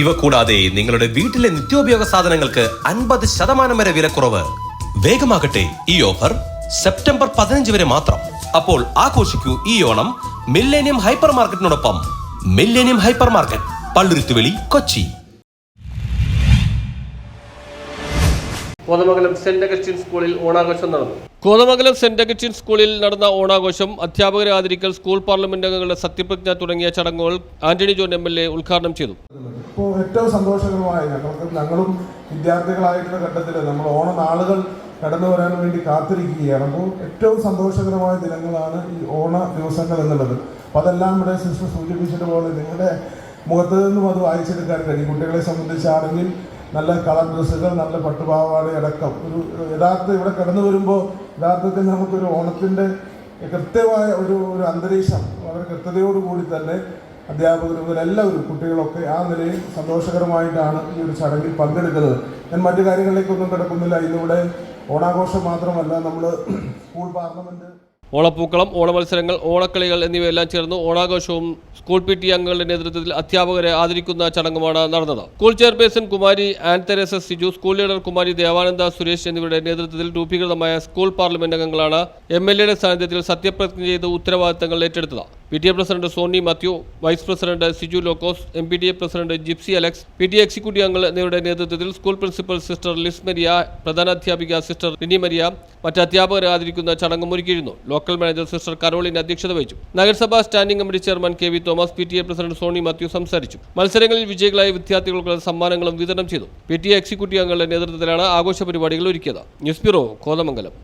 ഇവ കൂടാതെ നിങ്ങളുടെ വീട്ടിലെ നിത്യോപയോഗ സാധനങ്ങൾക്ക് അൻപത് ശതമാനം വരെ വിലക്കുറവ്. വേഗമാകട്ടെ ഈ ഓഫർ സെപ്റ്റംബർ പതിനഞ്ച് വരെ മാത്രം. അപ്പോൾ ആഘോഷിക്കൂ ഈ Onam millennium hyper മാർക്കറ്റിനോടൊപ്പം millennium hyper market Palluruthuveli Kochi. Kothamangalam saint Augustine സ്കൂളിൽ ഓണാഘോഷം നടന്നു. കോതമംഗലം സെന്റ് അഗസ്റ്റിൻ സ്കൂളിൽ നടന്ന ഓണാഘോഷം അധ്യാപകരെ ആദരിക്കൽ സ്കൂൾ പാർലമെന്റ് അംഗങ്ങളുടെ സത്യപ്രതിജ്ഞ തുടങ്ങിയ ചടങ്ങുകൾ Antony John M L A ഉദ്ഘാടനം ചെയ്തു. ഇപ്പോൾ ഏറ്റവും സന്തോഷകരമായ ഞങ്ങൾക്ക് ഞങ്ങളും വിദ്യാർത്ഥികളായിട്ടുള്ള ഘട്ടത്തിൽ നമ്മൾ ഓണനാളുകൾ കടന്നു വരാൻ വേണ്ടി കാത്തിരിക്കുകയാണ്. അപ്പോൾ ഏറ്റവും സന്തോഷകരമായ ദിനങ്ങളാണ് ഈ ഓണ ദിവസങ്ങൾ എന്നുള്ളത്. അപ്പോൾ അതെല്ലാം ഇവിടെ സിസ്റ്റർ സൂചിപ്പിച്ചതുപോലെ നിങ്ങളുടെ മുഖത്ത് നിന്നും അത് വായിച്ചെടുക്കാൻ കഴിയും. കുട്ടികളെ സംബന്ധിച്ചാണെങ്കിൽ നല്ല കളർ ഡ്രസ്സുകൾ നല്ല പട്ടുപാവാട അടക്കം. ഒരു യഥാർത്ഥ ഇവിടെ കടന്നു വരുമ്പോൾ യഥാർത്ഥത്തിൽ നമുക്കൊരു ഓണത്തിന്റെ കൃത്യമായ ഒരു ഒരു അന്തരീക്ഷം വളരെ കൃത്യതയോടുകൂടി തന്നെ അധ്യാപകർ മുതൽ എല്ലാവരും കുട്ടികളൊക്കെ ആ നിലയിൽ സന്തോഷകരമായിട്ടാണ് ഈ ഒരു ചടങ്ങിൽ പങ്കെടുക്കുന്നത്. ഞാൻ മറ്റു കാര്യങ്ങളിലേക്കൊന്നും കിടക്കുന്നില്ല. ഇന്നിവിടെ ഓണാഘോഷം മാത്രമല്ല നമ്മൾ സ്കൂൾ പാർലമെന്റ് ഓണപ്പൂക്കളം ഓണമത്സരങ്ങൾ ഓണക്കളികൾ എന്നിവയെല്ലാം ചേർന്ന് ഓണാഘോഷവും സ്കൂൾ പി ടി അംഗങ്ങളുടെ നേതൃത്വത്തിൽ അധ്യാപകരെ ആദരിക്കുന്ന ചടങ്ങുമാണ് നടന്നത്. School chairperson Kumari Ann Theresa Siju school leader Kumari Devananda Suresh എന്നിവരുടെ നേതൃത്വത്തിൽ രൂപീകൃതമായ സ്കൂൾ പാർലമെന്റ് അംഗങ്ങളാണ് എം എൽ എയുടെ സാന്നിധ്യത്തിൽ സത്യപ്രതിജ്ഞ ചെയ്ത് ഉത്തരവാദിത്തങ്ങൾ ഏറ്റെടുത്തത്. P T A president Soni Mathew vice president Siju Lokkos M P T A president Gypsy Alex P T executive അംഗങ്ങൾ എന്നിവരുടെ നേതൃത്വത്തിൽ school principal sister Liz Maria പ്രധാനാധ്യാപിക sister Rini Maria മറ്റ് അധ്യാപകരെ ആദരിക്കുന്ന ചടങ്ങ് ഒരുക്കിയിരുന്നു ലോക്കൽ മാനേജർ സിസ്റ്റർ കരോളിൻ അധ്യക്ഷത വഹിച്ചു. നഗരസഭാ standing committee chairman K V Thomas P T A president Soni Mathew സംസാരിച്ചു. മത്സരങ്ങളിൽ വിജയികളായ വിദ്യാർത്ഥികൾക്കുള്ള സമ്മാനങ്ങളും വിതരണം ചെയ്തു. പി ടി എ എക്സിക്യൂട്ടീവ് അംഗങ്ങളുടെ നേതൃത്വത്തിലാണ് ആഘോഷ പരിപാടികൾ ഒരുക്കിയത്. News bureau Kothamangalam.